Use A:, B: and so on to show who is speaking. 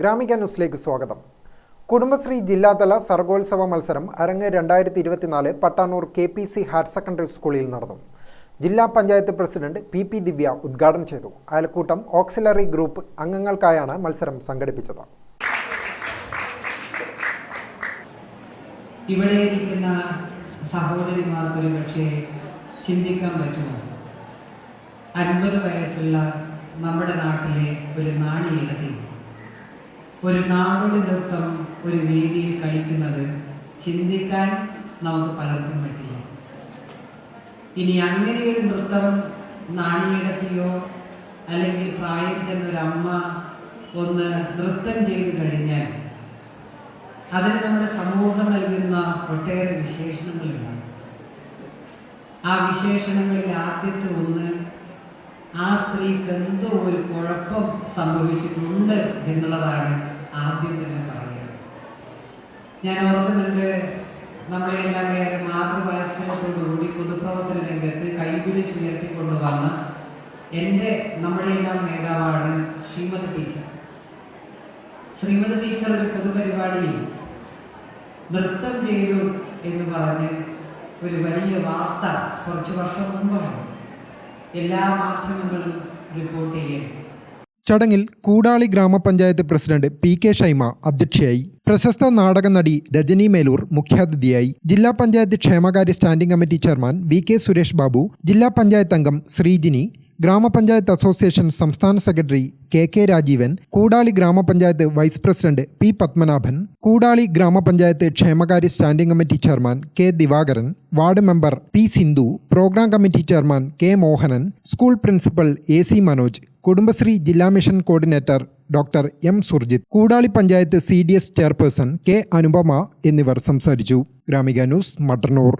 A: ഗ്രാമിക ന്യൂസിലേക്ക് സ്വാഗതം. കുടുംബശ്രീ ജില്ലാതല സർഗോത്സവ മത്സരം അരങ്ങ് രണ്ടായിരത്തി ഇരുപത്തിനാല് Pattanur K P C higher secondary സ്കൂളിൽ നടന്നു. ജില്ലാ panchayat president P P Divya ഉദ്ഘാടനം ചെയ്തു. അയൽക്കൂട്ടം ഓക്സിലറി ഗ്രൂപ്പ് അംഗങ്ങൾക്കായാണ് മത്സരം സംഘടിപ്പിച്ചത്.
B: ഇവിടെ ഇരിക്കുന്ന സഹോദരിമാർക്ക് ഒരു പക്ഷേ ചിന്തിക്കാൻ പറ്റുമോ? അൻപത് വയസ്സുള്ള നമ്മുടെ നാട്ടിലെ ഒരു നാണിയിടത്തിൽ ഒരു നാടോടി നൃത്തം ഒരു വേദിയിൽ കളിക്കുന്നത് ചിന്തിക്കാൻ നമുക്ക് പലർക്കും പറ്റില്ല. ഇനി അങ്ങനെ ഒരു നൃത്തം നാണിയിടത്തിയോ അല്ലെങ്കിൽ പ്രായം ചെന്ന ഒരു അമ്മ ഒന്ന് നൃത്തം ചെയ്തു കഴിഞ്ഞാൽ അതിന് നമ്മുടെ സമൂഹം നൽകുന്ന ഒട്ടേറെ വിശേഷണങ്ങളുണ്ട്. ആ വിശേഷണങ്ങളിൽ ആദ്യത്തെ ഒന്ന് ആ സ്ത്രീക്ക് എന്തോ ഒരു കുഴപ്പം സംഭവിച്ചിട്ടുണ്ട് എന്നുള്ളതാണ് ആദ്യം തന്നെ പറയുക ഞാൻ ഓർക്കുന്നുണ്ട് നമ്മളെല്ലാം വേറെ മാതൃഭാഷയോടുകൂടി പൊതുപ്രവർത്തന രംഗത്ത് കൈപിടിച്ചുയർത്തിക്കൊണ്ട് വന്ന എന്റെ നമ്മുടെയെല്ലാം നേതാവാണ് ശ്രീമതി ടീച്ചർ. ശ്രീമതി ടീച്ചർ ഒരു പൊതുപരിപാടിയിൽ നൃത്തം ചെയ്തു എന്ന് പറഞ്ഞ് ഒരു വലിയ വാർത്ത കുറച്ച് വർഷം മുമ്പാണ് എല്ലാ മാധ്യമങ്ങളും റിപ്പോർട്ട് ചെയ്യും
A: ചടങ്ങിൽ കൂടാളി ഗ്രാമപഞ്ചായത്ത് പ്രസിഡന്റ് പി കെ ഷൈമ അധ്യക്ഷയായി. പ്രശസ്ത നാടക നടി രജനി മേലൂർ മുഖ്യാതിഥിയായി. ജില്ലാ പഞ്ചായത്ത് ക്ഷേമകാര്യ standing committee chairman V K Suresh Babu ജില്ലാ പഞ്ചായത്ത് അംഗം ശ്രീജിനി ഗ്രാമപഞ്ചായത്ത് അസോസിയേഷൻ സംസ്ഥാന secretary K K Rajeevan Koodali ഗ്രാമപഞ്ചായത്ത് vice president P Padmanabhan Koodali ഗ്രാമപഞ്ചായത്ത് ക്ഷേമകാര്യ standing committee chairman K Divakaran ward member P Sindhu programme committee chairman K Mohanan school principal A C Manoj Kudumbashree ജില്ലാ mission coordinator doctor M Surjith Koodali panchayat C D S chairperson K Anupama എന്നിവർ സംസാരിച്ചു. Gramika news Mattannur.